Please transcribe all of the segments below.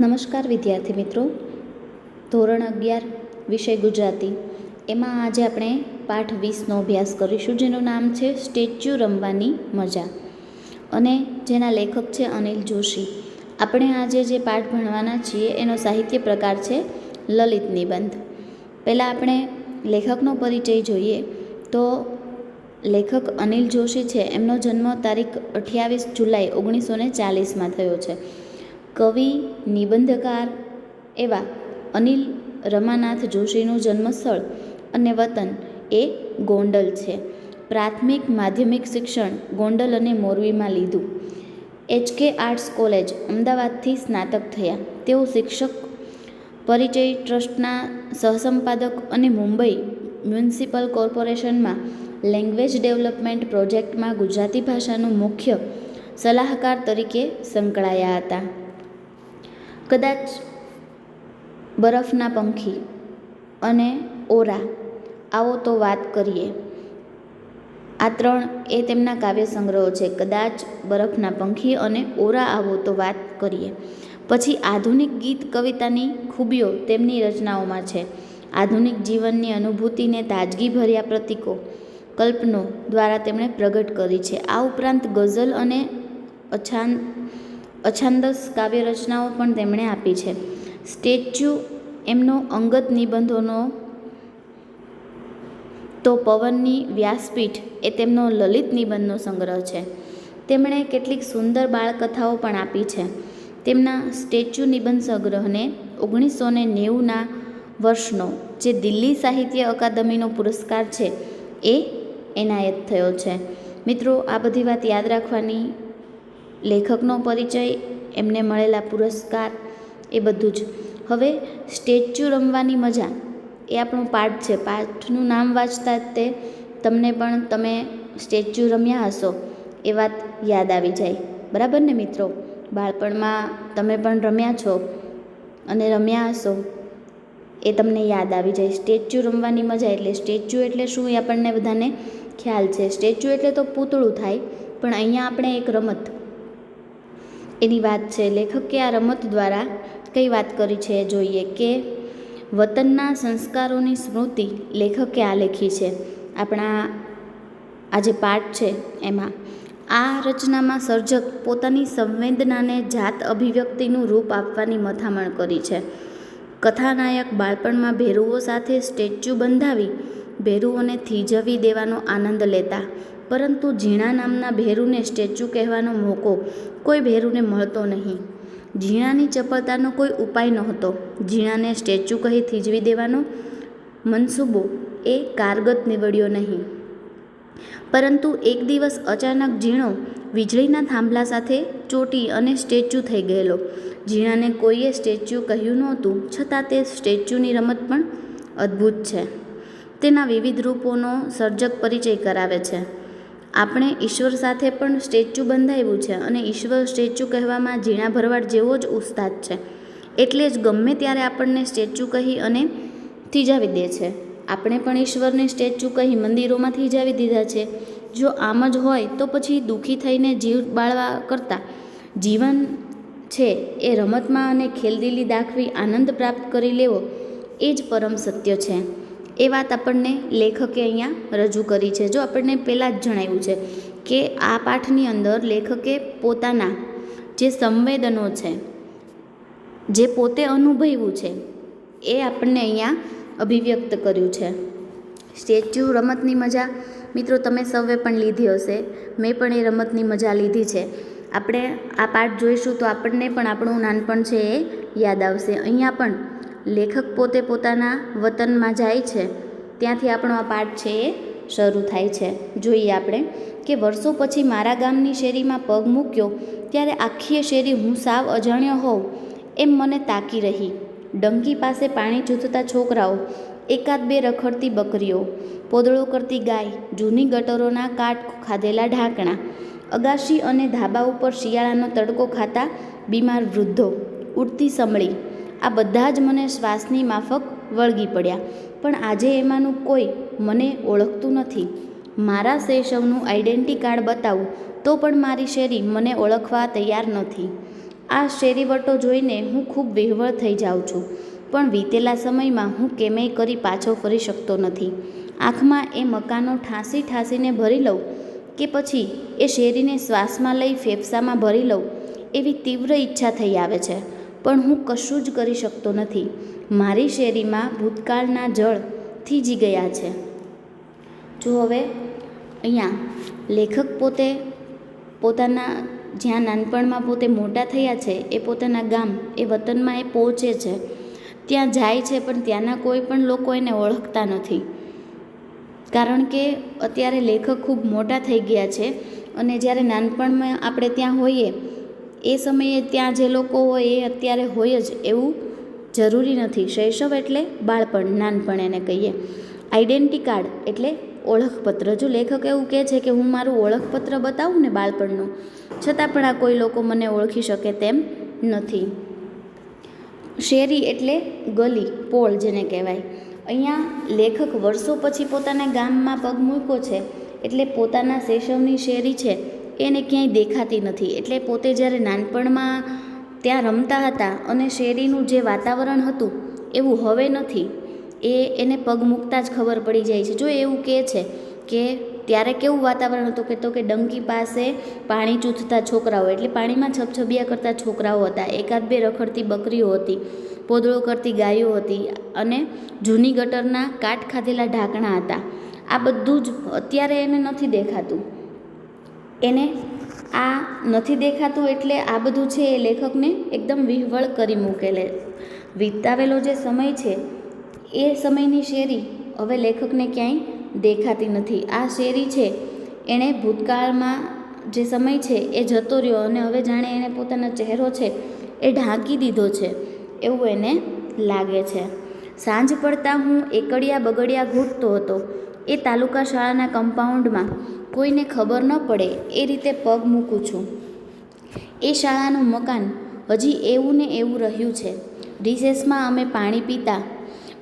નમસ્કાર વિદ્યાર્થી મિત્રો. ધોરણ અગિયાર, વિષય ગુજરાતી. એમાં આજે આપણે પાઠ વીસનો અભ્યાસ કરીશું, જેનું નામ છે સ્ટેચ્યુ રમવાની મજા. અને જેના લેખક છે અનિલ જોશી. આપણે આજે જે પાઠ ભણવાના છીએ, એનો સાહિત્ય પ્રકાર છે લલિત નિબંધ. પહેલાં આપણે લેખકનો પરિચય જોઈએ. તો લેખક અનિલ જોશી છે. એમનો જન્મ તારીખ અઠ્યાવીસ જુલાઈ ઓગણીસો ને ચાલીસમાં થયો છે. કવિ, નિબંધકાર એવા અનિલ રમાનાથ જોશીનું જન્મસ્થળ અને વતન એ ગોંડલ છે. પ્રાથમિક માધ્યમિક શિક્ષણ ગોંડલ અને મોરબીમાં લીધું. એચકે આર્ટ્સ કોલેજ અમદાવાદથી સ્નાતક થયા. તેઓ શિક્ષક પરિચય ટ્રસ્ટના સહસંપાદક અને મુંબઈ મ્યુનિસિપલ કોર્પોરેશનમાં લેંગ્વેજ ડેવલપમેન્ટ પ્રોજેક્ટમાં ગુજરાતી ભાષાનું મુખ્ય સલાહકાર તરીકે સંકળાયા હતા. કદાચ બરફના પંખી અને ઓરા, આવો તો વાત કરીએ. આ ત્રણ એ તેમના કાવ્ય સંગ્રહો છે. કદાચ બરફના પંખી અને ઓરા, આવો તો વાત કરીએ. પછી આધુનિક ગીત કવિતાની ખૂબીઓ તેમની રચનાઓમાં છે. આધુનિક જીવનની અનુભૂતિને તાજગી ભર્યા પ્રતીકો કલ્પનો દ્વારા તેમણે પ્રગટ કરી છે. આ ઉપરાંત ગઝલ અને અછાન અછાંદસ કાવ્ય રચનાઓ પણ તેમણે આપી છે. સ્ટેચ્યુ એમનો અંગત નિબંધોનો તો પવનની વ્યાસપીઠ એ તેમનો લલિત નિબંધનો સંગ્રહ છે. તેમણે કેટલીક સુંદર બાળકથાઓ પણ આપી છે. તેમના સ્ટેચ્યુ નિબંધ સંગ્રહને ઓગણીસો ને નેવુંના વર્ષનો જે દિલ્હી સાહિત્ય અકાદમીનો પુરસ્કાર છે એ એનાયત થયો છે. મિત્રો, આ બધી વાત યાદ રાખવાની લેખકનો પરિચય, એમને મળેલા પુરસ્કાર, એ બધું જ. હવે સ્ટેચ્યુ રમવાની મજા, એ આપણો પાઠ છે. પાઠનું નામ વાંચતા તે તમને પણ તમે સ્ટેચ્યુ રમ્યા હશો, એ વાત યાદ આવી જાય. બરાબર ને મિત્રો? બાળપણમાં તમે પણ રમ્યા છો અને રમ્યા હશો, એ તમને યાદ આવી જાય. સ્ટેચ્યુ રમવાની મજા એટલે સ્ટેચ્યુ એટલે શું એ આપણને બધાને ખ્યાલ છે. સ્ટેચ્યુ એટલે તો પૂતળું થાય, પણ અહીંયા આપણે એક રમત એની વાત છે. લેખકે આ રમત દ્વારા કઈ વાત કરી છે જોઈએ કે વતનના સંસ્કારોની સ્મૃતિ લેખકે આ લેખી છે. આપણા આ જે પાઠ છે એમાં, આ રચનામાં સર્જક પોતાની સંવેદનાને જાત અભિવ્યક્તિનું રૂપ આપવાની મથામણ કરી છે. કથાનાયક બાળપણમાં ભેરુઓ સાથે સ્ટેચ્યુ બંધાવી ભેરુઓને થીજવી દેવાનો આનંદ લેતા પરંતુ ઝીણા નામના ભેરુને સ્ટેચ્યુ કહેવાનો મોકો કોઈ ભેરુને મળતો નહીં. ઝીણાની ચપળતાનો કોઈ ઉપાય નહોતો. ઝીણાને સ્ટેચ્યુ કહી થીજવી દેવાનો મનસૂબો એ કારગત નીવડ્યો નહીં. પરંતુ એક દિવસ અચાનક ઝીણો વીજળીના થાંભલા સાથે ચોટી અને સ્ટેચ્યુ થઈ ગયેલો. ઝીણાને કોઈએ સ્ટેચ્યુ કહ્યું નહોતું, છતાં તે સ્ટેચ્યુની રમત પણ અદ્ભુત છે. તેના વિવિધ રૂપોનો સર્જક પરિચય કરાવે છે. આપણે ઈશ્વર સાથે પણ સ્ટેચ્યુ બંધાવ્યું છે અને ઈશ્વર સ્ટેચ્યુ કહેવામાં ઝીણા ભરવાડ જેવો જ ઉસ્તાદ છે. એટલે જ ગમે ત્યારે આપણને સ્ટેચ્યુ કહી અને થીજાવી દે છે. આપણે પણ ઈશ્વરને સ્ટેચ્યુ કહી મંદિરોમાં થીજાવી દીધા છે. જો આમ જ હોય તો પછી દુઃખી થઈને જીવ બાળવા કરતાં જીવન છે એ રમતમાં અને ખેલદિલી દાખવી આનંદ પ્રાપ્ત કરી લેવો એ જ પરમ સત્ય છે. એ વાત આપણને લેખકે અહીંયા રજૂ કરી છે. જો આપણને પહેલાં જ જણાવ્યું છે કે આ પાઠની અંદર લેખકે પોતાના જે સંવેદનો છે, જે પોતે અનુભવ્યું છે, એ આપણને અહીંયા અભિવ્યક્ત કર્યું છે. સ્ટેચ્યુ રમતની મજા મિત્રો તમે સૌએ પણ લીધી હશે. મેં પણ એ રમતની મજા લીધી છે. આપણે આ પાઠ જોઈશું તો આપણને પણ આપણું નાનપણ છે એ યાદ આવશે. અહીંયા પણ લેખક પોતે પોતાના વતનમાં જાય છે. ત્યાંથી આપણો આ પાઠ છે એ શરૂ થાય છે. જોઈએ આપણે કે વર્ષો પછી મારા ગામની શેરીમાં પગ મૂક્યો ત્યારે આખી શેરી હું સાવ અજાણ્યો હોઉં એમ મને તાકી રહી. ડંકી પાસે પાણી જૂથતા છોકરાઓ, એકાદ બે રખડતી બકરીઓ, પોદળો કરતી ગાય, જૂની ગટરોના કાટ, ખાધેલા ઢાંકણા, અગાશી અને ધાબા ઉપર શિયાળાનો તડકો ખાતા બીમાર વૃદ્ધો, ઉડતી સમળી આ બધા જ મને શ્વાસની માફક વળગી પડ્યા. પણ આજે એમાંનું કોઈ મને ઓળખતું નથી. મારા શેષવનું આઈડેન્ટિટી કાર્ડ બતાવું તો પણ મારી શેરી મને ઓળખવા તૈયાર નથી. આ શેરીવટો જોઈને હું ખૂબ વિહવળ થઈ જાઉં છું, પણ વીતેલા સમયમાં હું કેમેય કરી પાછો ફરી શકતો નથી. આંખમાં એ મકાનો ઠાંસી ઠાંસીને ભરી લઉં કે પછી એ શેરીને શ્વાસમાં લઈ ફેફસામાં ભરી લઉં એવી તીવ્ર ઈચ્છા થઈ આવે છે. પણ હું કશું જ કરી શકતો નથી. મારી શેરીમાં ભૂતકાળના જળ થીજી ગયા છે. જો હવે અહીંયા લેખક પોતે પોતાના જ્યાં નાનપણમાં પોતે મોટા થયા છે, એ પોતાના ગામ, એ વતનમાં એ પહોંચે છે. ત્યાં જાય છે, પણ ત્યાંના કોઈ પણ લોકો એને ઓળખતા નથી. કારણ કે અત્યારે લેખક ખૂબ મોટા થઈ ગયા છે અને જ્યારે નાનપણમાં આપણે ત્યાં હોઈએ એ સમયે ત્યાં જે લોકો હોય એ અત્યારે હોય જ એવું જરૂરી નથી. શૈશવ એટલે બાળપણ, નાનપણ એને કહીએ. આઈડેન્ટી કાર્ડ એટલે ઓળખપત્ર. જો લેખક એવું કહે છે કે હું મારું ઓળખપત્ર બતાવું ને બાળપણનું, છતાં પણ આ કોઈ લોકો મને ઓળખી શકે તેમ નથી. શેરી એટલે ગલી, પોળ જેને કહેવાય. અહીંયા લેખક વર્ષો પછી પોતાના ગામમાં પગ મૂક્યો છે, એટલે પોતાના શૈશવની શેરી છે. એને ક્યાંય દેખાતી નથી. એટલે પોતે જ્યારે નાનપણમાં ત્યાં રમતા હતા અને શેરીનું જે વાતાવરણ હતું, એવું હવે નથી. એ એને પગ મૂકતા જ ખબર પડી જાય છે. જો એવું કહે છે કે ત્યારે કેવું વાતાવરણ હતું કે તો કે ડંકી પાસે પાણી ચૂથતા છોકરાઓ, એટલે પાણીમાં છબછબિયા કરતા છોકરાઓ હતા. એકાદ બે રખડતી બકરીઓ હતી, પોદળો કરતી ગાયો હતી અને જૂની ગટરના કાટ ખાધેલા ઢાંકણા હતા. આ બધું જ અત્યારે એને નથી દેખાતું. એને આ નથી દેખાતું એટલે આ બધું છે એ લેખકને એકદમ વિહવળ કરી મૂકેલે. વિતાવેલો જે સમય છે, એ સમયની શેરી હવે લેખકને ક્યાંય દેખાતી નથી. આ શેરી છે, એણે ભૂતકાળમાં જે સમય છે, એ જતો રહ્યો અને હવે જાણે એણે પોતાનો ચહેરો છે, એ ઢાંકી દીધો છે, એવું એને લાગે છે. સાંજ પડતા હું એકડિયા બગડિયા ઘૂંટતો હતો. એ તાલુકા શાળાના કમ્પાઉન્ડમાં કોઈને ખબર ન પડે એ રીતે પગ મૂકું છું. એ શાળાનું મકાન હજી એવું ને એવું રહ્યું છે. રિસેસમાં અમે પાણી પીતા,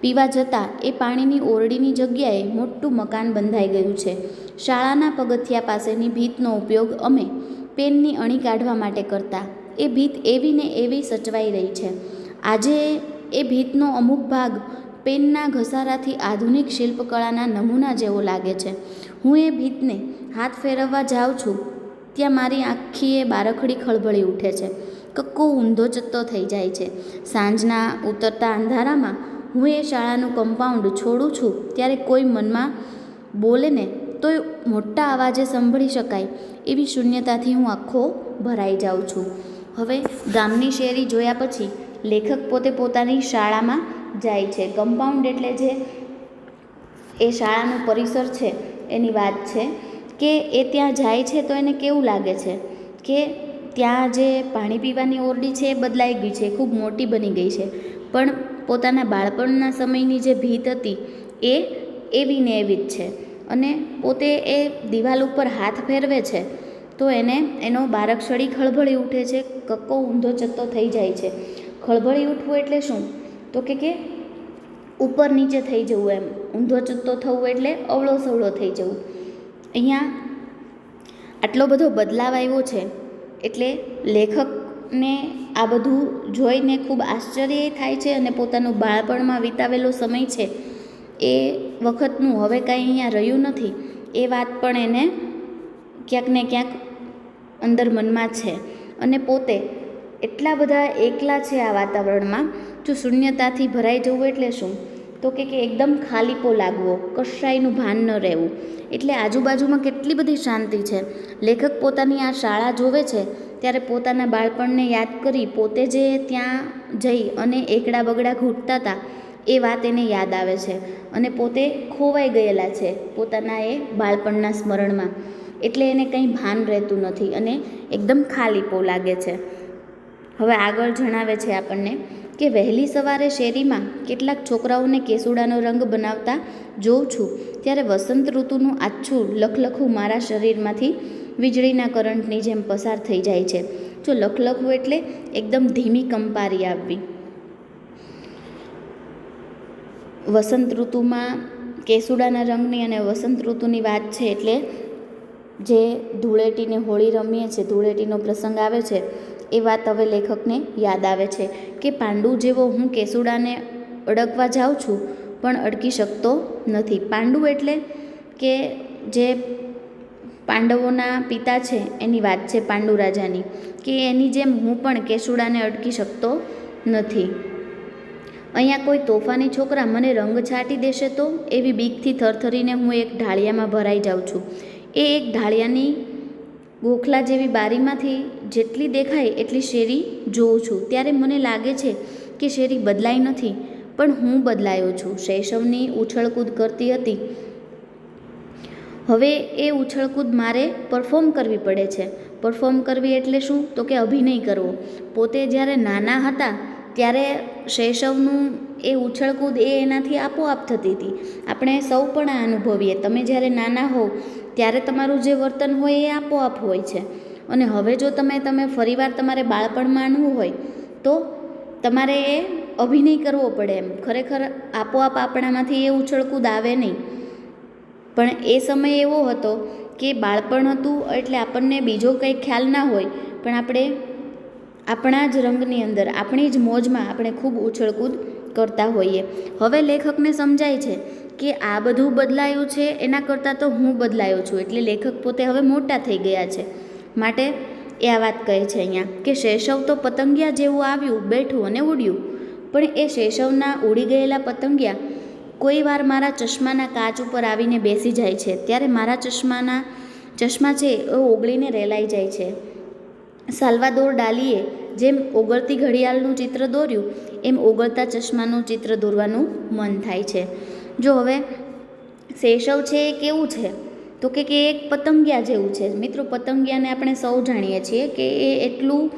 પીવા જતાં એ પાણીની ઓરડીની જગ્યાએ મોટું મકાન બંધાઈ ગયું છે. શાળાના પગથિયા પાસેની ભીતનો ઉપયોગ અમે પેનની અણી કાઢવા માટે કરતા. એ ભીત એવી ને એવી સચવાઈ રહી છે. આજે એ ભીતનો અમુક ભાગ પેનના ઘસારાથી આધુનિક શિલ્પકળાના નમૂના જેવો લાગે છે. હું એ ભીતને હાથ ફેરવવા જાઉં છું, ત્યાં મારી આખી એ બારખડી ખળભળી ઉઠે છે. કક્કો ઊંધો જતો થઈ જાય છે. સાંજના ઉતરતા અંધારામાં હું એ શાળાનું કમ્પાઉન્ડ છોડું છું, ત્યારે કોઈ મનમાં બોલે ને તોય મોટા અવાજે સાંભળી શકાય, એવી શૂન્યતાથી હું આખો ભરાઈ જાઉં છું. હવે ગામની શેરી જોયા પછી લેખક પોતે પોતાની શાળામાં જાય છે. કમ્પાઉન્ડ એટલે જે એ શાળાનું પરિસર છે એની વાત છે કે એ ત્યાં જાય છે તો એને કેવું લાગે છે? કે ત્યાં જે પાણી પીવાની ઓરડી છે એ બદલાઈ ગઈ છે, ખૂબ મોટી બની ગઈ છે. પણ પોતાના બાળપણના સમયની જે ભીત હતી એ એવી ને એવી જ છે. અને પોતે એ દિવાલ ઉપર હાથ ફેરવે છે તો એને એનો બારકસળી ખળભળી ઉઠે છે, કક્કો ઊંધો ચત્તો થઈ જાય છે. ખળભળી ઉઠવું એટલે શું? તો કે કે ઉપર નીચે થઈ જવું એમ. ઊંધો ચત્તો થવું એટલે અવળો સવળો થઈ જવું. અહીંયા આટલો બધો બદલાવ આવ્યો છે એટલે લેખકને આ બધું જોઈને ખૂબ આશ્ચર્ય થાય છે અને પોતાનું બાળપણમાં વિતાવેલો સમય છે એ વખતનું હવે કાંઈ અહીંયા રહ્યું નથી. એ વાત પણ એને ક્યાંક ને ક્યાંક અંદર મનમાં છે. અને પોતે એટલા બધા એકલા છે આ વાતાવરણમાં. જો શૂન્યતાથી ભરાઈ જવું એટલે શું? તો કે કે એકદમ ખાલીપો લાગવો, કશાયનું ભાન ન રહેવું. એટલે આજુબાજુમાં કેટલી બધી શાંતિ છે. લેખક પોતાની આ શાળા જોવે છે, ત્યારે પોતાના બાળપણને યાદ કરી પોતે જે ત્યાં જઈ અને એકડા બગડા ઘૂંટતા હતા એ વાત એને યાદ આવે છે. અને પોતે ખોવાઈ ગયેલા છે પોતાના એ બાળપણના સ્મરણમાં. એટલે એને કંઈ ભાન રહેતું નથી અને એકદમ ખાલીપો લાગે છે. હવે આગળ જણાવે છે આપણને કે વહેલી સવારે શેરીમાં કેટલાક છોકરાઓને કેસુડાનો રંગ બનાવતા જોઉં છું, ત્યારે વસંત ઋતુનું આછું લખલખું મારા શરીરમાંથી વીજળીના કરંટની જેમ પસાર થઈ જાય છે. જો લખલખું એટલે એકદમ ધીમી કંપારી આવવી. વસંત ઋતુમાં કેસુડાના રંગની અને વસંત ઋતુની વાત છે એટલે જે ધૂળેટીને હોળી રમીએ છીએ, ધૂળેટીનો પ્રસંગ આવે છે એ વાત હવે લેખકને યાદ આવે છે કે પાંડુ જેવો હું કેસુડાને અડકવા જાઉં છું પણ અડકી શકતો નથી. પાંડુ એટલે કે જે પાંડવોના પિતા છે એની વાત છે પાંડુ રાજાની, કે એની જેમ હું પણ કેસુડાને અડકી શકતો નથી. અહીંયા કોઈ તોફાની છોકરા મને રંગ છાંટી દેશે તો એવી બીકથી થરથરીને હું એક ઢાળિયામાં ભરાઈ જાઉં છું. એ એક ઢાળિયાની ગોખલા જેવી બારીમાંથી જેટલી દેખાય એટલી શેરી જોઉં છું. ત્યારે મને લાગે છે કે શેરી બદલાઈ નથી, પણ હું બદલાયો છું. શૈશવની ઉછળકૂદ કરતી હતી. હવે એ ઉછળકૂદ મારે પરફોર્મ કરવી પડે છે. પરફોર્મ કરવી એટલે શું? તો કે અભિનય કરવો. પોતે જ્યારે નાના હતા, ત્યારે શૈશવનું એ ઉછળકૂદ એ એનાથી આપોઆપ થતી હતી. આપણે સૌ પણ આ અનુભવીએ. તમે જ્યારે નાના હોવ, ત્યારે તમારું જે વર્તન હોય એ આપોઆપ હોય છે. અને હવે જો તમે તમે ફરીવાર તમારે બાળપણ માણવું હોય, તો તમારે એ અભિનય કરવો પડે એમ. ખરેખર આપોઆપ આપણામાંથી એ ઉછળકૂદ આવે નહીં. પણ એ સમય એવો હતો કે બાળપણ હતું એટલે આપણને બીજો કંઈ ખ્યાલ ના હોય, પણ આપણે આપણા જ રંગની અંદર, આપણી જ મોજમાં આપણે ખૂબ ઉછળકૂદ કરતા હોઈએ. હવે લેખકને સમજાય છે કે આ બધું બદલાયું છે, એના કરતાં તો હું બદલાયો છું. એટલે લેખક પોતે હવે મોટા થઈ ગયા છે. માટે એ આ વાત કહે છે અહીંયા કે શેષવ તો પતંગિયા જેવું આવ્યું, બેઠું અને ઉડ્યું. પણ એ શેષવના ઉડી ગયેલા પતંગિયા કોઈ વાર મારા ચશ્માના કાચ ઉપર આવીને બેસી જાય છે. ત્યારે મારા ચશ્માના ચશ્મા છે એ ઓગળીને રેલાઈ જાય છે. સાલ્વાદોર ડાલીએ જેમ ઓગળતી ઘડિયાળનું ચિત્ર દોર્યું, એમ ઓગળતા ચશ્માનું ચિત્ર દોરવાનું મન થાય છે. જો હવે શેષવ છે એ કેવું છે? તો કે કે એક પતંગિયા જેવું છે. મિત્રો, પતંગિયાને આપણે સૌ જાણીએ છીએ કે એ એટલું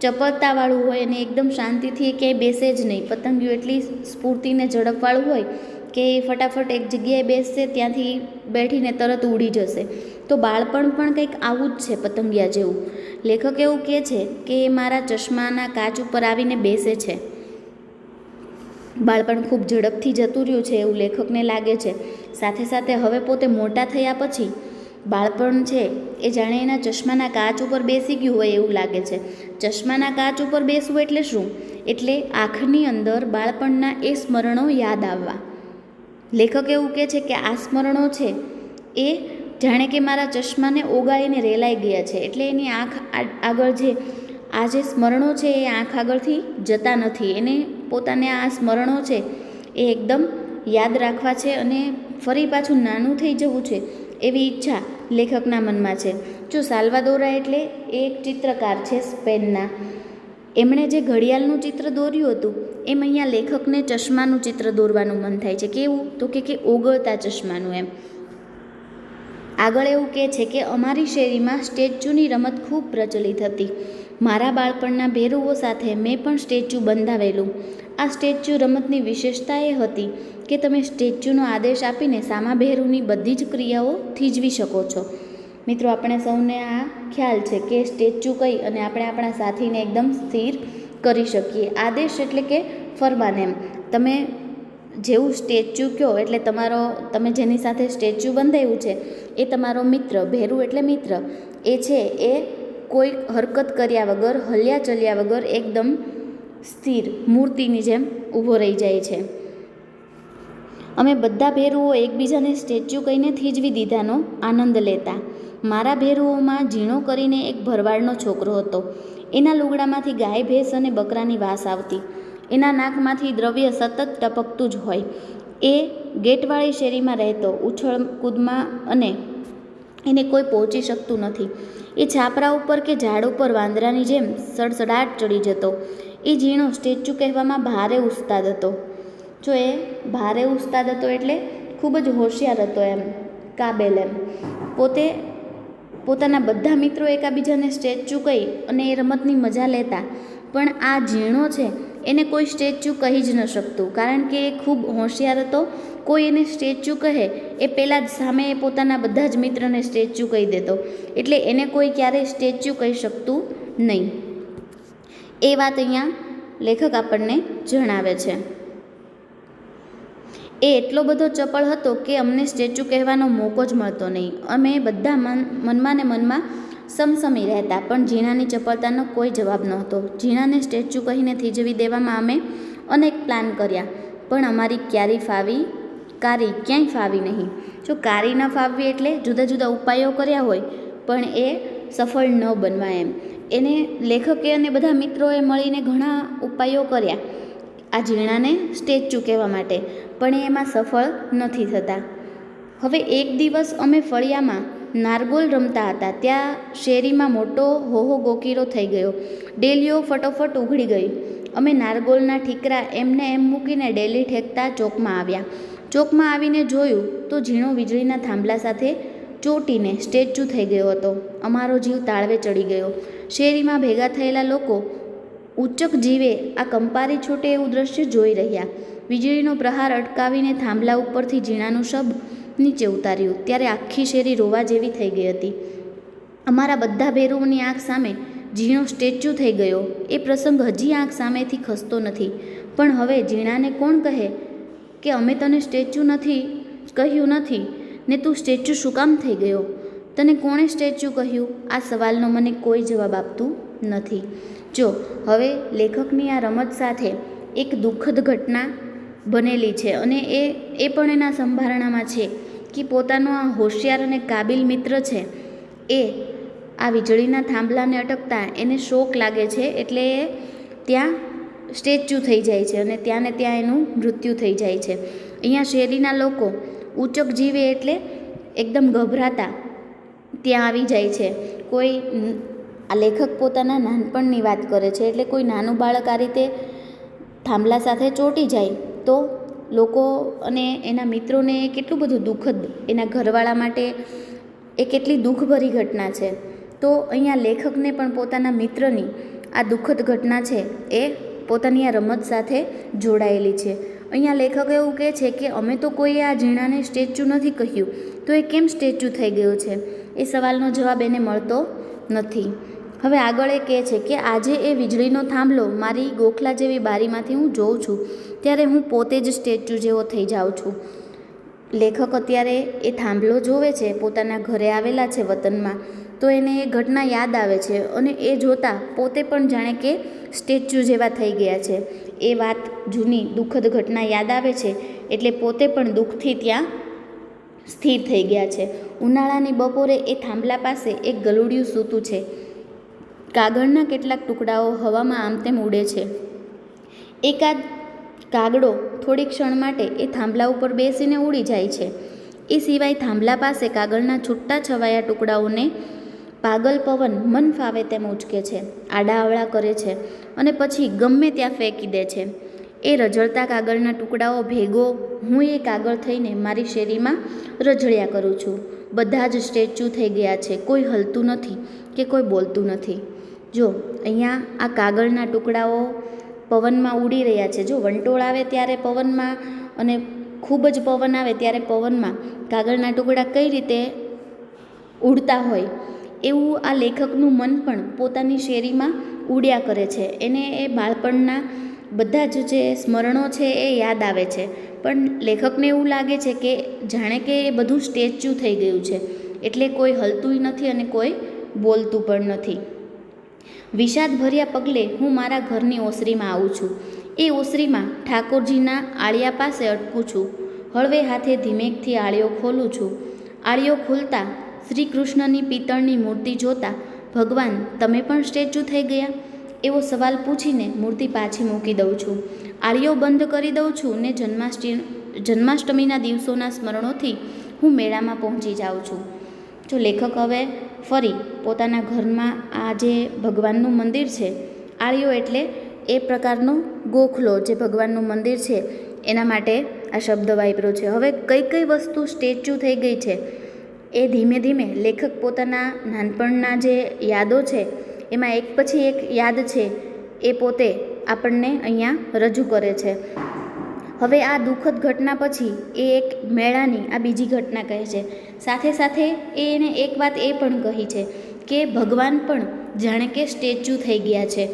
ચપળતાવાળું હોય અને એકદમ શાંતિથી ક્યાંય બેસે જ નહીં. પતંગિયું એટલી સ્ફૂર્તિને ઝડપવાળું હોય કે એ ફટાફટ એક જગ્યાએ બેસશે, ત્યાંથી બેઠીને તરત ઉડી જશે. તો બાળપણ પણ કંઈક આવું જ છે પતંગિયા જેવું. લેખક એવું કહે છે કે એ મારા ચશ્માના કાચ ઉપર આવીને બેસે છે. બાળપણ ખૂબ ઝડપથી જતું રહ્યું છે એવું લેખકને લાગે છે. સાથે સાથે હવે પોતે મોટા થયા પછી બાળપણ છે એ જાણે એના ચશ્માના કાચ ઉપર બેસી ગયું હોય એવું લાગે છે. ચશ્માના કાચ ઉપર બેસવું એટલે શું? એટલે આંખની અંદર બાળપણના એ સ્મરણો યાદ આવવા. લેખક એવું કહે છે કે આ સ્મરણો છે એ જાણે કે મારા ચશ્માને ઓગાળીને રેલાઈ ગયા છે. એટલે એની આંખ આગળ જે આ જે સ્મરણો છે એ આંખ આગળથી જતા નથી. એને પોતાને આ સ્મરણો છે એ એકદમ યાદ રાખવા છે અને ફરી પાછું નાનું થઈ જવું છે એવી ઈચ્છા લેખકના મનમાં છે. જો સાલ્વાદોરા એટલે એ એક ચિત્રકાર છે સ્પેનના. એમણે જે ઘડિયાળનું ચિત્ર દોર્યું હતું, એમ અહીંયા લેખકને ચશ્માનું ચિત્ર દોરવાનું મન થાય છે. કેવું? તો કે કે ઓગળતા ચશ્માનું એમ. આગળ એવું કહે છે કે અમારી શેરીમાં સ્ટેચ્યુની રમત ખૂબ પ્રચલિત હતી. મારા બાળપણના ભેરુઓ સાથે મેં પણ સ્ટેચ્યુ બંધાવેલું. આ સ્ટેચ્યુ રમતની વિશેષતા એ હતી કે તમે સ્ટેચ્યુનો આદેશ આપીને સામા ભેરુની બધી જ ક્રિયાઓ થીજવી શકો છો. મિત્રો, આપણે સૌને આ ખ્યાલ છે કે સ્ટેચ્યુ કઈ અને આપણે આપણા સાથીને એકદમ સ્થિર કરી શકીએ. આદેશ એટલે કે ફરમાન એમ. તમે જેવું સ્ટેચ્યુ કહો એટલે તમારો, તમે જેની સાથે સ્ટેચ્યુ બંધાયું છે એ તમારો મિત્ર, ભેરુ એટલે મિત્ર. એ છે એ કોઈ હરકત કર્યા વગર, હલ્યા ચલ્યા વગર એકદમ સ્થિર મૂર્તિની જેમ ઊભો રહી જાય છે. અમે બધા ભેરુઓ એકબીજાને સ્ટેચ્યુ કહીને થીજવી દીધાનો આનંદ લેતા. મારા ભેરુઓમાં ઝીણો કરીને એક ભરવાડનો છોકરો હતો. એના લુગડામાંથી ગાય, ભેંસ અને બકરાની વાસ આવતી. એના નાકમાંથી દ્રવ્ય સતત ટપકતું જ હોય. એ ગેટવાળી શેરીમાં રહેતો, ઉછળ કૂદમાં અને એને કોઈ પહોંચી શકતું નથી. એ છાપરા ઉપર કે ઝાડ ઉપર વાંદરાની જેમ સડસડાટ ચડી જતો. એ ઝીણો સ્ટેચ્યુ કહેવામાં ભારે ઉસ્તાદ હતો. જો એ ભારે ઉસ્તાદ હતો એટલે ખૂબ જ હોશિયાર હતો એમ, કાબેલ એમ. પોતે પોતાના બધા મિત્રો એકાબીજાને સ્ટેચ્યુ કહી અને એ રમતની મજા લેતા, પણ આ ઝીણો છે એને કોઈ સ્ટેચ્યુ કહી જ ન શકતું, કારણ કે એ ખૂબ હોશિયાર હતો. કોઈ એને સ્ટેચ્યુ કહે એ પહેલાં જ સામે પોતાના બધા જ મિત્રને સ્ટેચ્યુ કહી દેતો, એટલે એને કોઈ ક્યારેય સ્ટેચ્યુ કહી શકતું નહીં. એ વાત અહીંયા લેખક આપણને જણાવે છે. એ એટલો બધો ચપળ હતો કે અમને સ્ટેચ્યુ કહેવાનો મોકો જ મળતો નહીં. અમે બધા મન, મનમાં ને મનમાં સમસમી રહેતા, પણ ઝીણાની ચપળતાનો કોઈ જવાબ નહોતો. ઝીણાને સ્ટેચ્યુ કહીને થીજવી દેવામાં અમે અનેક પ્લાન કર્યા, પણ અમારી ક્યારેય ફાવી, કારી ક્યાંય ફાવી નહીં. જો કારી ન ફાવવી એટલે જુદા જુદા ઉપાયો કર્યા હોય, પણ એ સફળ ન બનવા એમ. એને લેખકે અને બધા મિત્રોએ મળીને ઘણા ઉપાયો કર્યા. આ ઝીણાને સ્ટેચ્યુ કહેવા માટે, પણ એ એમાં સફળ નથી થતા. હવે એક દિવસ અમે ફળિયામાં નારગોલ રમતા હતા. ત્યાં શેરીમાં મોટો હોહો ગોકીરો થઈ ગયો. ડેલીઓ ફટોફટ ઉઘડી ગઈ. અમે નારગોલના ઠીકરા એમને એમ મૂકીને ડેલી ઠેકતા ચોકમાં આવ્યા. ચોકમાં આવીને જોયું તો ઝીણો વીજળીના થાંભલા સાથે ચોટીને સ્ટેચ્યુ થઈ ગયો હતો. અમારો જીવ તાળવે ચડી ગયો. શેરીમાં ભેગા થયેલા લોકો ઉચ્ચક જીવે આ કંપારી છૂટે એવું દ્રશ્ય જોઈ રહ્યા. વીજળીનો પ્રહાર અટકાવીને થાંભલા ઉપરથી ઝીણાનું શબ નીચે ઉતાર્યું. ત્યારે આખી શેરી રોવા જેવી થઈ ગઈ હતી. અમારા બધા ભેરુઓની આંખ સામે ઝીણો સ્ટેચ્યુ થઈ ગયો. એ પ્રસંગ હજી આંખ સામેથી ખસતો નથી. પણ હવે ઝીણાને કોણ કહે કે અમે તને સ્ટેચ્યુ નથી, કહ્યું નથી? ને તું સ્ટેચ્યુ શું કામ થઈ ગયો? તને કોણે સ્ટેચ્યુ કહ્યું? આ સવાલનો મને કોઈ જવાબ આપતું નથી. જો, હવે લેખકની આ રમત સાથે એક દુઃખદ ઘટના બનેલી છે અને એ એ પણ એના સંભારણામાં છે કે પોતાનો આ હોશિયાર અને કાબિલ મિત્ર છે. એ આ વીજળીના થાંભલાને અટકતા એને શોક લાગે છે એટલે એ ત્યાં સ્ટેચ્યુ થઈ જાય છે અને ત્યાં ને ત્યાં એનું મૃત્યુ થઈ જાય છે. અહીંયા શેરીના લોકો ઊચક જીવે એટલે એકદમ ગભરાતા ત્યાં આવી જાય છે. કોઈ આ લેખક પોતાના નાનપણની વાત કરે છે એટલે કોઈ નાનું બાળક આ રીતે થાંભલા સાથે ચોંટી જાય તો લોકો અને એના મિત્રોને કેટલું બધું દુઃખદ એના ઘરવાળા માટે એ કેટલી દુઃખભરી ઘટના છે. તો અહીંયા લેખકને પણ પોતાના મિત્રની આ દુઃખદ ઘટના છે એ પોતાની આ રમત સાથે જોડાયેલી છે. અહીંયા લેખક એવું કહે છે કે, અમે તો કોઈએ આ ઝીણાને સ્ટેચ્યુ નથી કહ્યું. તો એ કેમ સ્ટેચ્યુ થઈ ગયો છે? એ સવાલનો જવાબ એને મળતો નથી. હવે આગળ એ કહે છે કે, આજે એ વીજળીનો થાંભલો મારી ગોખલા જેવી બારીમાંથી હું જોઉં છું. ત્યારે હું પોતે જ સ્ટેચ્યુ જેવો થઈ જાઉં છું. લેખક અત્યારે એ થાંભલો જોવે છે, પોતાના ઘરે આવેલા છે વતનમાં. તો એને એ ઘટના યાદ આવે છે અને એ જોતાં પોતે પણ જાણે કે સ્ટેચ્યુ જેવા થઈ ગયા છે. એ વાત જૂની દુઃખદ ઘટના યાદ આવે છે એટલે પોતે પણ દુઃખથી ત્યાં સ્થિર થઈ ગયા છે. ઉનાળાની બપોરે એ થાંભલા પાસે એક ગલુડિયું સૂતું છે. કાગળના કેટલાક ટુકડાઓ હવામાં આમ તેમ ઉડે છે. એકાદ કાગડો થોડી ક્ષણ માટે એ થાંભલા ઉપર બેસીને ઉડી જાય છે. એ સિવાય થાંભલા પાસે કાગળના છૂટા છવાયા ટુકડાઓને પાગલ પવન મન ફાવે તેમ ઉચકે છે આડાઅવળા કરે છે અને પછી ગમે ત્યાં ફેંકી દે છે. એ રઝળતા કાગળના ટુકડાઓ ભેગો હું એ કાગળ થઈને મારી શેરીમાં રઝળ્યા કરું છું. બધા જ સ્ટેચ્યુ થઈ ગયા છે, કોઈ હલતું નથી કે કોઈ બોલતું નથી. જો, અહીંયા આ કાગળના ટુકડાઓ પવનમાં ઉડી રહ્યા છે, જો વંટોળ આવે ત્યારે પવનમાં અને ખૂબ જ પવન આવે ત્યારે પવનમાં કાગળના ટુકડા કઈ રીતે ઉડતા હોય એવું આ લેખકનું મન પણ પોતાની શેરીમાં ઉડ્યા કરે છે. એને એ બાળપણના બધા જ જે સ્મરણો છે એ યાદ આવે છે. પણ લેખકને એવું લાગે છે કે જાણે કે એ બધું સ્ટેચ્યુ થઈ ગયું છે. એટલે કોઈ હલતુંય નથી અને કોઈ બોલતું પણ નથી. વિષાદ ભર્યા પગલે હું મારા ઘરની ઓસરીમાં આવું છું. એ ઓસરીમાં ઠાકોરજીના આળિયા પાસે અટકું છું. હળવે હાથે ધીમેકથી આળીઓ ખોલું છું. આળીઓ ખોલતા શ્રી કૃષ્ણની પિત્તળની મૂર્તિ જોતા, ભગવાન, તમે પણ સ્ટેચ્યુ થઈ ગયા? એવો સવાલ પૂછીને મૂર્તિ પાછી મૂકી દઉં છું. આળીઓ બંધ કરી દઉં છું ને જન્માષ્ટમી જન્માષ્ટમીના દિવસોના સ્મરણોથી હું મેળામાં પહોંચી જાઉં છું. જો લેખક હવે ફરી પોતાના ઘરમાં આ જે ભગવાનનું મંદિર છે, આળીઓ એટલે એ પ્રકારનો ગોખલો જે ભગવાનનું મંદિર છે, એના માટે આ શબ્દ વાપર્યો છે. હવે કઈ કઈ વસ્તુ સ્ટેચ્યુ થઈ ગઈ છે એ ધીમે ધીમે લેખક પોતાના નાનપણના જે યાદો છે, એમાં એક પછી એક યાદ છે, એ પોતે આપણને અહીંયા રજૂ કરે છે. હવે આ દુઃખદ ઘટના પછી એ એક મેળાની આ બીજી ઘટના કહે છે. સાથે સાથે એ એને એક વાત એ પણ કહી છે કે ભગવાન પણ જાણે કે સ્ટેચ્યુ થઈ ગયા છે.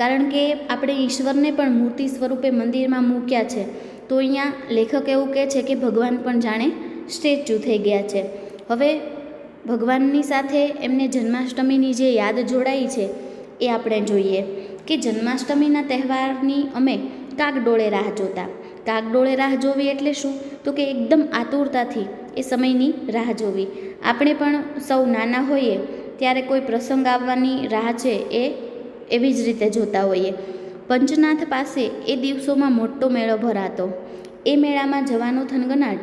કારણ કે આપણે ઈશ્વરને પણ મૂર્તિ સ્વરૂપે મંદિરમાં મૂક્યા છે, તો અહીંયા લેખક એવું કહે છે કે ભગવાન પણ જાણે સ્ટેચ્યુ થઈ ગયા છે. હવે ભગવાનની સાથે એમને જન્માષ્ટમીની જે યાદ જોડાઈ છે, એ આપણે જોઈએ કે જન્માષ્ટમીના તહેવારની અમે કાગડોળે રાહ જોતા. કાગડોળે રાહ જોવી એટલે શું? તો કે એકદમ આતુરતાથી એ સમયની રાહ જોવી. આપણે પણ સૌ નાના હોઈએ ત્યારે કોઈ પ્રસંગ આવવાની રાહ છે એ એવી જ રીતે જોતા હોઈએ. પંચનાથ પાસે એ દિવસોમાં મોટો મેળો ભરાતો. એ મેળામાં જવાનો થનગનાટ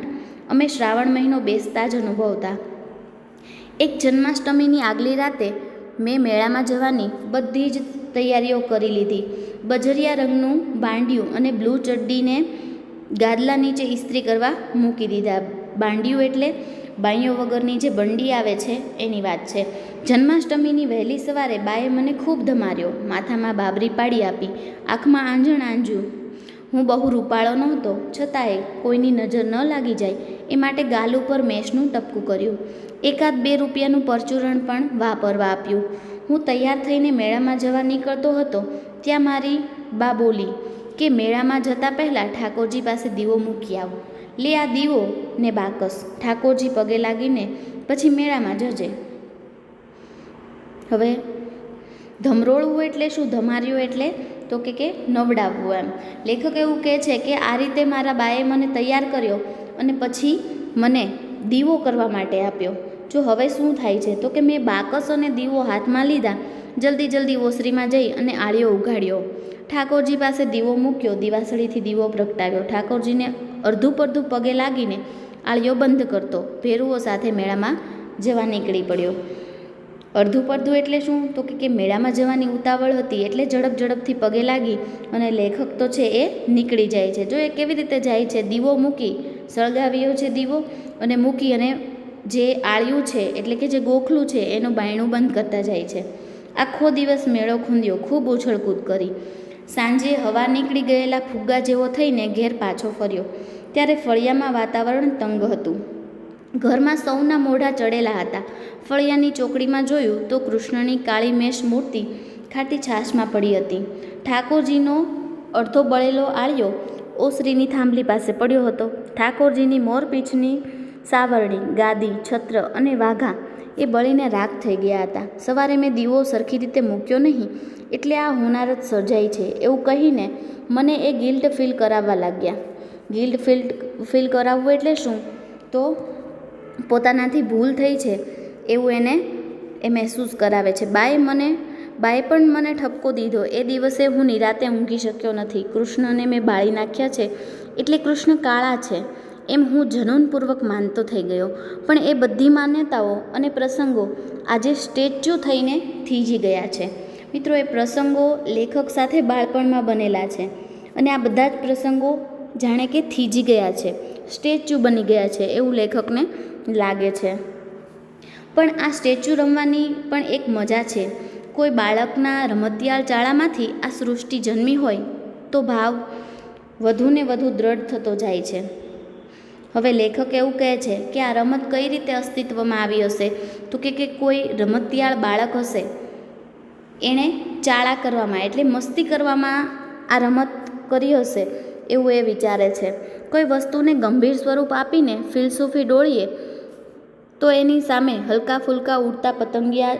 અમે શ્રાવણ મહિનો બેસતા જ અનુભવતા. એક જન્માષ્ટમીની આગલી રાતે મેં મેળામાં જવાની બધી જ તૈયારીઓ કરી લીધી. બજરિયા રંગનું બાંડિયું અને બ્લુ ચડ્ડીને ગાદલા નીચે ઇસ્ત્રી કરવા મૂકી દીધા. બાંડિયું એટલે બાઈઓ વગરની જે બંડી આવે છે, એની વાત છે. જન્માષ્ટમીની વહેલી સવારે બાએ મને ખૂબ ધમાર્યો. માથામાં બાબરી પાડી આપી. આંખમાં આંજણ આંજ્યું. હું બહુ રૂપાળો નહોતો, છતાંય કોઈની નજર ન લાગી જાય એ માટે ગાલ ઉપર મેશનું ટપકું કર્યું. એકાદ બે રૂપિયાનું પરચુરણ પણ વાપરવા આપ્યું. હું તૈયાર થઈને મેળામાં જવા નીકળતો હતો, ત્યાં મારી બા બોલી, કે મેળામાં જતાં પહેલાં ઠાકોરજી પાસે દીવો મૂકી આવો. લે આ દીવો ને બાકસ. ઠાકોરજી પગે લાગીને, પછી મેળામાં જજે. હવે ધમરોળવું એટલે શું? ધમાર્યું એટલે? તો કે કે નવડાવવું એમ. લેખક એવું કહે છે કે આ રીતે મારા બાએ મને તૈયાર કર્યો અને પછી મને દીવો કરવા માટે આપ્યો. જો હવે શું થાય છે? તો કે મેં બાકસ અને દીવો હાથમાં લીધા. જલ્દી જલ્દી ઓસરીમાં જઈ અને આળીઓ ઉઘાડ્યો. ઠાકોરજી પાસે દીવો મૂક્યો. દિવાસળીથી દીવો પ્રગટાવ્યો. ઠાકોરજીને અડધું પડધું પગે લાગીને આળીઓ બંધ કરતો. ભેરુઓ સાથે મેળામાં જવા નીકળી પડ્યો. અડધું પડધું એટલે શું? તો કે કે મેળામાં જવાની ઉતાવળ હતી એટલે ઝડપ ઝડપથી પગે લાગી અને લેખક તો છે એ નીકળી જાય છે. જો એ કેવી રીતે જાય છે? દીવો મૂકી, સળગાવ્યો છે દીવો અને મૂકી અને જે આળિયું છે, એટલે કે જે ગોખલું છે, એનું બાયણું બંધ કરતા જાય છે. આખો દિવસ મેળો ખૂંદ્યો, ખૂબ ઉછળકૂદ કરી. સાંજે હવા નીકળી ગયેલા ફુગ્ગા જેવો થઈને ઘેર પાછો ફર્યો. ત્યારે ફળિયામાં વાતાવરણ તંગ હતું. ઘરમાં સૌના મોઢા ચડેલા હતા. ફળિયાની ચોકડીમાં જોયું તો કૃષ્ણની કાળી મેષ મૂર્તિ ખાટી છાશમાં પડી હતી. ઠાકોરજીનો અડધો બળેલો આળિયો ઓસરીની થાંભલી પાસે પડ્યો હતો. ઠાકોરજીની મોરપીંછની સાવરણી, ગાદી, છત્ર અને વાઘા એ બળીને રાખ થઈ ગયા હતા. સવારે મેં દીવો સરખી રીતે મૂક્યો નહીં એટલે આ હોનારત સર્જાઈ છે એવું કહીને મને એ ગિલ્ટ ફીલ કરાવવા લાગ્યા. ગિલ્ટ ફીલ ફીલ કરાવવું એટલે શું? તો પોતાનાથી ભૂલ થઈ છે, એવું એને એ મહેસૂસ કરાવે છે. બાએ મને, બાએ પણ મને ઠપકો દીધો. એ દિવસે હું નિરાતે ઊંઘી શક્યો નથી. કૃષ્ણને મેં બાળી નાખ્યા છે. એટલે કૃષ્ણ કાળા છે. એમ હું જનૂનપૂર્વક માનતો થઈ ગયો. પણ એ બધી માન્યતાઓ અને પ્રસંગો આજે સ્ટેચ્યુ થઈને થીજી ગયા છે. મિત્રો, એ પ્રસંગો લેખક સાથે બાળપણમાં બનેલા છે અને આ બધા જ પ્રસંગો જાણે કે થીજી ગયા છે. સ્ટેચ્યુ બની ગયા છે. એવું લેખકને લાગે છે. પણ આ સ્ટેચ્યુ રમવાની પણ એક મજા છે. કોઈ બાળકના રમતિયાળ ચાળામાંથી આ સૃષ્ટિ જન્મી હોય તો ભાવ વધુને વધુ દ્રઢ થતો જાય છે. હવે લેખક એવું કહે છે કે આ રમત કઈ રીતે અસ્તિત્વમાં આવી હશે? તો કે કે કોઈ રમતિયાળ બાળક હશે એણે ચાળા કરવામાં, એટલે મસ્તી કરવામાં આ રમત કરી હશે એવું એ વિચારે છે. કોઈ વસ્તુને ગંભીર સ્વરૂપ આપીને ફિલસૂફી ડોળીએ તો એની સામે હલકા ફૂલકા ઉડતા પતંગિયા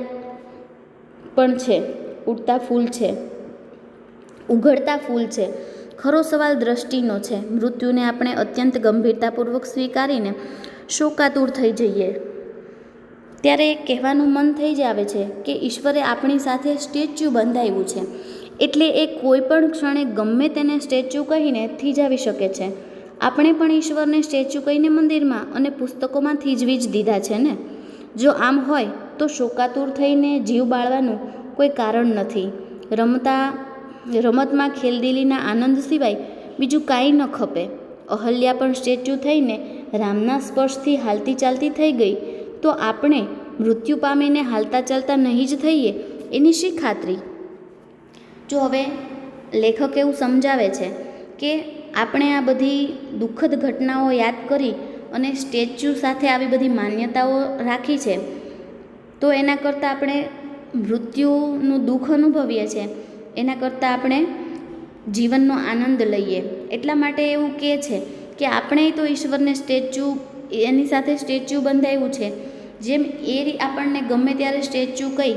પણ છે. ઉડતા ફૂલ છે. ઉઘડતા ફૂલ છે. ખરો સવાલ દ્રષ્ટિનો છે. મૃત્યુને આપણે અત્યંત ગંભીરતાપૂર્વક સ્વીકારીને શોકાતુર થઈ જઈએ. ત્યારે કહેવાનું મન થઈ જ આવે છે કે ઈશ્વરે આપણી સાથે સ્ટેચ્યુ બંધાવ્યું છે. એટલે એ કોઈ પણ ક્ષણે ગમે તેને સ્ટેચ્યુ કહીને થીજાવી શકે છે. આપણે પણ ઈશ્વરને સ્ટેચ્યુ કહીને મંદિરમાં અને પુસ્તકોમાં થીજવી જ દીધા છે ને? જો આમ હોય, તો શોકાતુર થઈને જીવ બાળવાનું કોઈ કારણ નથી. રમતા, રમતમાં ખેલદિલીના આનંદ સિવાય બીજું કાંઈ ન ખપે. અહલ્યા પણ સ્ટેચ્યુ થઈને રામના સ્પર્શથી હાલતી ચાલતી થઈ ગઈ, તો આપણે મૃત્યુ પામીને હાલતા ચાલતા નહીં જ થઈએ એની શી ખાતરી? જો હવે લેખક એવું સમજાવે છે કે આપણે આ બધી દુઃખદ ઘટનાઓ યાદ કરી અને સ્ટેચ્યુ સાથે આવી બધી માન્યતાઓ રાખી છે, તો એના કરતાં આપણે મૃત્યુનું દુઃખ અનુભવીએ છીએ એના કરતાં આપણે જીવનનો આનંદ લઈએ. એટલા માટે એવું કહે છે કે આપણે તો ઈશ્વરને સ્ટેચ્યુ, એની સાથે સ્ટેચ્યુ બંધાવ્યું છે. જેમ એ આપણને ગમે ત્યારે સ્ટેચ્યુ કહી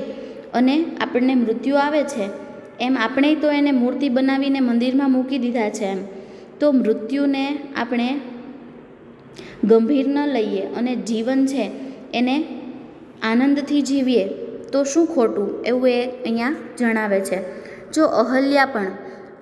અને આપણને મૃત્યુ આવે છે, એમ આપણે તો એને મૂર્તિ બનાવીને મંદિરમાં મૂકી દીધા છે એમ. તો મૃત્યુને આપણે ગંભીર ન લઈએ અને જીવન છે એને આનંદથી જીવીએ, તો શું ખોટું? એવું એ અહીંયા જણાવે છે. જો અહલ્યા પણ,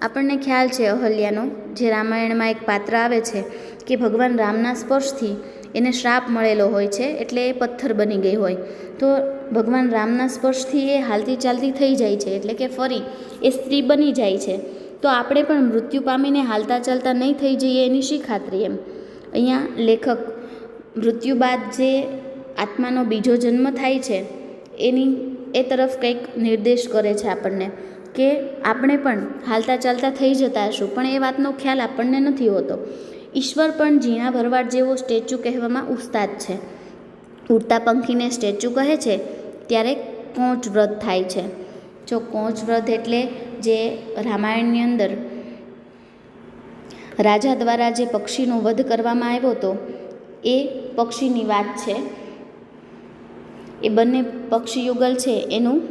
આપણને ખ્યાલ છે અહલ્યાનો, જે રામાયણમાં એક પાત્ર આવે છે કે ભગવાન રામના સ્પર્શથી એને શ્રાપ મળેલો હોય છે, એટલે એ પથ્થર બની ગઈ હોય. તો ભગવાન રામના સ્પર્શથી એ હાલતી ચાલતી થઈ જાય છે, એટલે કે ફરી એ સ્ત્રી બની જાય છે. તો આપણે પણ મૃત્યુ પામીને હાલતા ચાલતા નહીં થઈ જઈએ એની શી ખાતરી એમ? અહીંયા લેખક, મૃત્યુ બાદ જે આત્માનો બીજો જન્મ થાય છે, એની, એ તરફ કંઈક નિર્દેશ કરે છે આપણને કે આપણે પણ હાલતા ચાલતા થઈ જતા હશું, પણ એ વાતનો ખ્યાલ આપણને નથી હોતો. ઈશ્વર પણ ઝીણા ભરવાડ જેવો સ્ટેચ્યુ કહેવામાં ઉસ્તાદ છે. ઉડતા પંખીને સ્ટેચ્યુ કહે છે, ત્યારે કોંચ વ્રત થાય છે. જો કોંચ વ્રત એટલે જે રામાયણની અંદર રાજા દ્વારા જે પક્ષીનો વધ કરવામાં આવ્યો હતો, એ પક્ષીની વાત છે. એ બંને પક્ષી યુગલ છે, એનું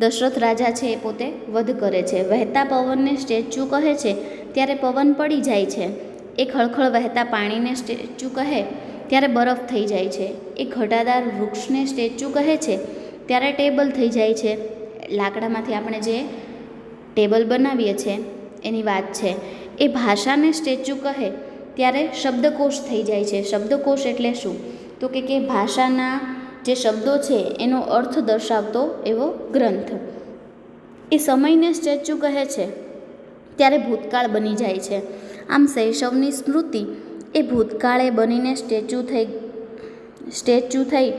દશરથ રાજા છે એ પોતે વધ કરે છે. વહેતા પવનને સ્ટેચ્યુ કહે છે, ત્યારે પવન પડી જાય છે. એ ખળખળ વહેતા પાણીને સ્ટેચ્યુ કહે, ત્યારે બરફ થઈ જાય છે. એ ઘટાદાર વૃક્ષને સ્ટેચ્યુ કહે છે, ત્યારે ટેબલ થઈ જાય છે. લાકડામાંથી આપણે જે ટેબલ બનાવીએ છીએ એની વાત છે. એ ભાષાને સ્ટેચ્યુ કહે ત્યારે શબ્દકોશ થઈ જાય છે. શબ્દકોશ એટલે શું? તો કે કે ભાષાના જે શબ્દો છે, એનો અર્થ દર્શાવતો એવો ગ્રંથ. એ સમયને સ્ટેચ્યુ કહે છે, ત્યારે ભૂતકાળ બની જાય છે. આમ શૈશવની સ્મૃતિ એ ભૂતકાળે બનીને સ્ટેચ્યુ થઈ સ્ટેચ્યુ થઈ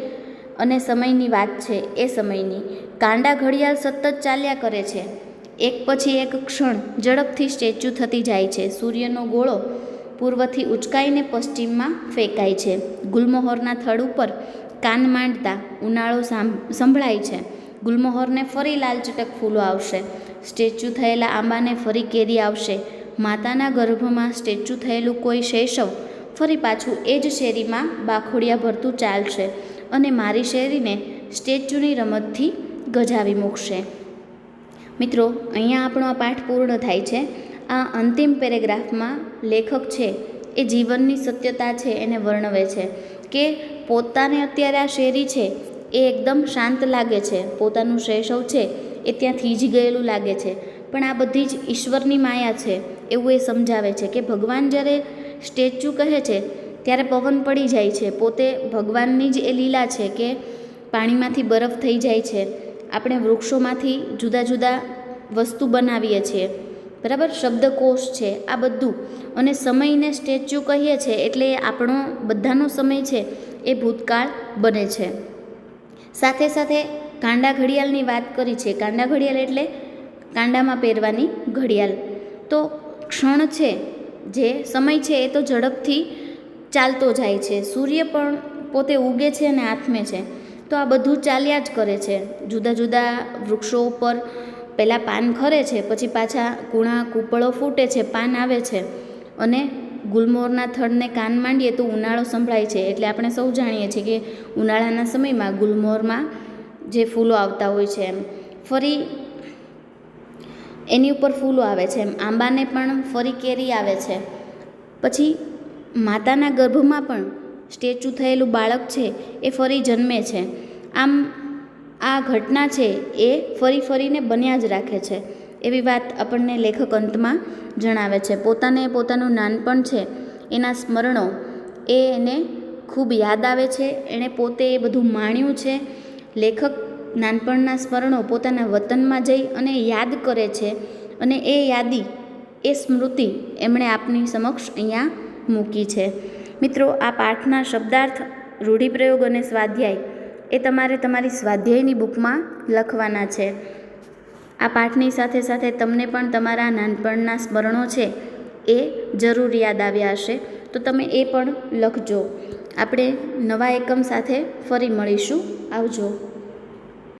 અને સમયની વાત છે એ સમયની. કાંડા ઘડિયાળ સતત ચાલ્યા કરે છે. એક પછી એક ક્ષણ ઝડપથી સ્ટેચ્યુ થતી જાય છે. સૂર્યનો ગોળો પૂર્વથી ઉચકાઈને પશ્ચિમમાં ફેંકાય છે. ગુલમોહરના થડ ઉપર કાન માંડતા ઉનાળો સંભળાય છે. ગુલમોહરને ફરી લાલચટક ફૂલો આવશે. સ્ટેચ્યુ થયેલા આંબાને ફરી કેરી આવશે. માતાના ગર્ભમાં સ્ટેચ્યુ થયેલું કોઈ શૈશવ ફરી પાછું એ જ શેરીમાં બાખોડિયા ભરતું ચાલશે. અને મારી શેરીને સ્ટેચ્યુની રમતથી ગજાવી મૂકશે. મિત્રો, અહીંયા આપણો આ પાઠ પૂર્ણ થાય છે. આ અંતિમ પેરેગ્રાફમાં લેખક છે એ જીવનની સત્યતા છે એને વર્ણવે છે કે પોતાને અત્યારે આ શેરી છે એ એકદમ શાંત લાગે છે. પોતાનું શૈશવ છે એ ત્યાં થીજી ગયેલું લાગે છે. પણ આ બધી જ ઈશ્વરની માયા છે એવું એ સમજાવે છે કે ભગવાન જ્યારે સ્ટેચ્યુ કહે છે ત્યારે પવન પડી જાય છે. પોતે ભગવાનની જ એ લીલા છે કે પાણીમાંથી બરફ થઈ જાય છે. આપણે વૃક્ષોમાંથી જુદા જુદા વસ્તુ બનાવીએ છીએ. બરાબર? શબ્દકોશ છે, આ બધું. અને સમયને સ્ટેચ્યુ કહીએ છીએ એટલે આપણો બધાનો સમય છે એ ભૂતકાળ બને છે. સાથે સાથે કાંડા ઘડિયાળની વાત કરી છે. કાંડા ઘડિયાળ એટલે કાંડામાં પહેરવાની ઘડિયાળ. તો ક્ષણ છે, જે સમય છે એ તો ઝડપથી ચાલતો જાય છે. સૂર્ય પણ પોતે ઉગે છે અને આથમે છે. તો આ બધું ચાલ્યા જ કરે છે. જુદા જુદા વૃક્ષો ઉપર પહેલાં પાન ખરે છે, પછી પાછા કૂણા, કૂપળો ફૂટે છે, પાન આવે છે. અને ગુલમોરના થડને કાન માંડીએ તો ઉનાળો સંભળાય છે. એટલે આપણે સૌ જાણીએ છીએ કે ઉનાળાના સમયમાં ગુલમોરમાં જે ફૂલો આવતા હોય છે એમ. ફરી એની ઉપર ફૂલો આવે છે એમ. આંબાને પણ ફરી કેરી આવે છે. પછી માતાના ગર્ભમાં પણ સ્ટેચ્યુ થયેલું બાળક છે, એ ફરી જન્મે છે. આમ, આ ઘટના છે, એ ફરી ફરીને બન્યા જ રાખે છે, એવી વાત આપણને લેખક અંતમાં જણાવે છે. પોતાને પોતાનું નાનપણ છે, એના સ્મરણો, એ એને ખૂબ યાદ આવે છે, એણે પોતે એ બધું માણ્યું છે. લેખક નાનપણના સ્મરણો પોતાના વતનમાં જઈ અને યાદ કરે છે અને એ યાદી, એ સ્મૃતિ એમણે આપની સમક્ષ અહીંયા મૂકી છે. મિત્રો, આ પાઠના શબ્દાર્થ રૂઢિપ્રયોગ અને સ્વાધ્યાય એ તમારે તમારી સ્વાધ્યાયની બુકમાં લખવાના છે. આ પાઠની સાથે સાથે તમને પણ તમારા નાનપણના સ્મરણો છે એ જરૂર યાદ આવ્યા હશે. તો તમે એ પણ લખજો. આપણે નવા એકમ સાથે ફરી મળીશું. આવજો.